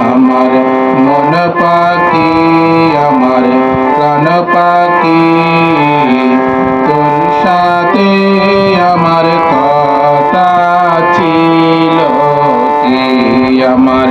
আমার মন পাখি আমার প্রাণ পাখি। সাথে আমার কথা ছিল কি? আমার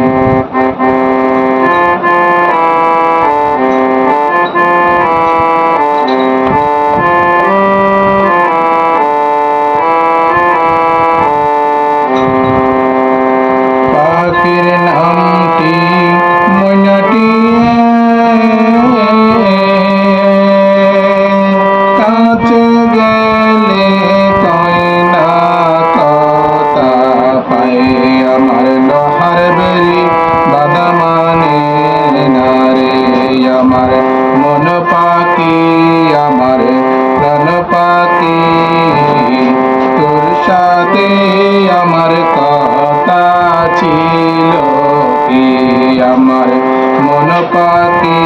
পাই আমার লোহার বেরি বাদামানে না রে আমার মন পাখি আমার প্রাণ পাখি তোর সাথে আমার কথা ছিল কি আমার মন পাখি